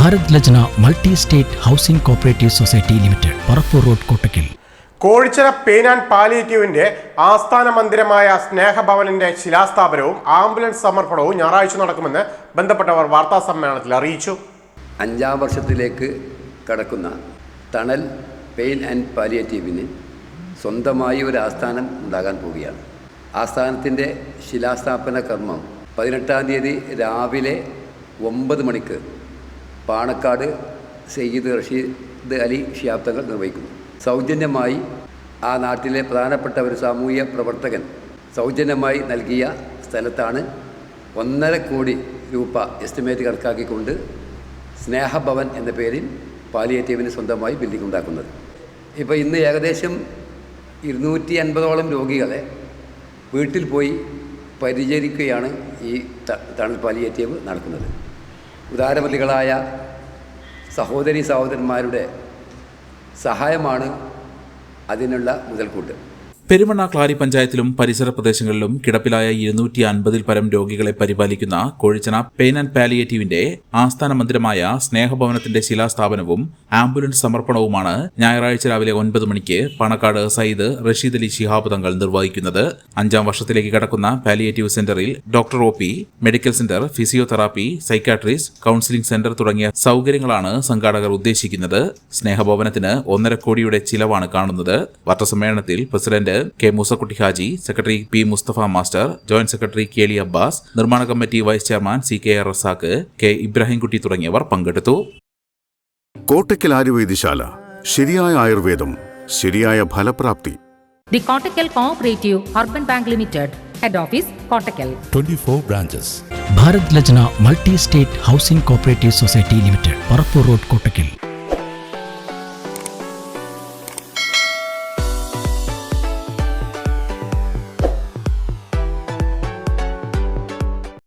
Bharat Lajna multi state housing cooperative society limited Parappur road Kottakkal. Kozhichira pain and പാലിയേറ്റീവിന്റെ ആസ്ഥാന മന്ദിരമായ സ്നേഹഭവനിന്റെ ശിലാസ്ഥാപനവും ambulance സമർപ്പണവും ഞായറാഴ്ച നടക്കുമെന്ന് ബന്ധപ്പെട്ടവർ വാർത്താ സമ്മേളനത്തിൽ അറിയിച്ചു. അഞ്ചാം വർഷത്തിലേക്ക് കടക്കുന്ന തണൽ പെയിൻ ആൻഡ് പാലിയേറ്റീവിന് സ്വന്തമായി ഒരു ആസ്ഥാനം ഉണ്ടാകാൻ പോവുകയാണ്. ആസ്ഥാനത്തിന്റെ ശിലാസ്ഥാപന കർമ്മം പതിനെട്ടാം തീയതി രാവിലെ ഒമ്പത് മണിക്ക് പാണക്കാട് സയ്യിദ് റഷീദ് അലി ഷിയാബ് തങ്ങൾ നിർവഹിക്കുന്നു. സൗജന്യമായി ആ നാട്ടിലെ പ്രധാനപ്പെട്ട ഒരു സാമൂഹ്യ പ്രവർത്തകൻ സൗജന്യമായി നൽകിയ സ്ഥലത്താണ് ഒന്നര കോടി രൂപ എസ്റ്റിമേറ്റ് കണക്കാക്കിക്കൊണ്ട് സ്നേഹഭവൻ എന്ന പേരിൽ പാലിയേറ്റീവിന് സ്വന്തമായി ബിൽഡിംഗ് ഉണ്ടാക്കുന്നത്. ഇപ്പോൾ ഇന്ന് ഏകദേശം ഇരുന്നൂറ്റി അൻപതോളം രോഗികളെ വീട്ടിൽ പോയി പരിചരിക്കുകയാണ് ഈ തണൽ പാലിയേറ്റീവ് നടക്കുന്നത്. ഉദാരമതികളായ സഹോദരി സഹോദരന്മാരുടെ സഹായമാണ് അതിനുള്ള മുതൽക്കൂട്ട്. പെരുമണ്ണ ക്ലാരി പഞ്ചായത്തിലും പരിസര പ്രദേശങ്ങളിലും കിടപ്പിലായ ഇരുന്നൂറ്റി അൻപതിൽ പരം രോഗികളെ പരിപാലിക്കുന്ന കോഴിച്ചന പെയിൻ ആൻഡ് പാലിയേറ്റീവിന്റെ ആസ്ഥാന മന്ദിരമായ സ്നേഹഭവനത്തിന്റെ ശിലാസ്ഥാപനവും ആംബുലൻസ് സമർപ്പണവുമാണ് ഞായറാഴ്ച രാവിലെ ഒൻപത് മണിക്ക് പണക്കാട് സയ്യിദ് റഷീദ് അലി ശിഹാബ് തങ്ങൾ നിർവഹിക്കുന്നത്. അഞ്ചാം വർഷത്തിലേക്ക് കടക്കുന്ന പാലിയേറ്റീവ് സെന്ററിൽ doctor O P medical centre physiotherapy psychiatrist counselling centre തുടങ്ങിയ സൗകര്യങ്ങളാണ് സംഘാടകർ ഉദ്ദേശിക്കുന്നത്. സ്നേഹഭവനത്തിന് ഒന്നര കോടിയുടെ ചിലവാണ് കാണുന്നത്. വാർത്താസമ്മേളനത്തിൽ president K Moosakutty Haji secretary P Mustafa master joint secretary K ലി അബ്ബാസ് നിർമ്മാണ committee vice chairman C K R Razak K Ibrahimkutty തുടങ്ങിയവർ പങ്കെടുത്തു കോട്ടയ്ക്കൽ ആയുർവേദശാല ശരിയായ ആയുർവേദം ശരിയായ ഫലപ്രാപ്തി The Kottakkal Cooperative Urban Bank Limited, Head Office, Kottakkal. 24 branches. Bharat Lajna multi state housing cooperative society limited Parappur road Kottakkal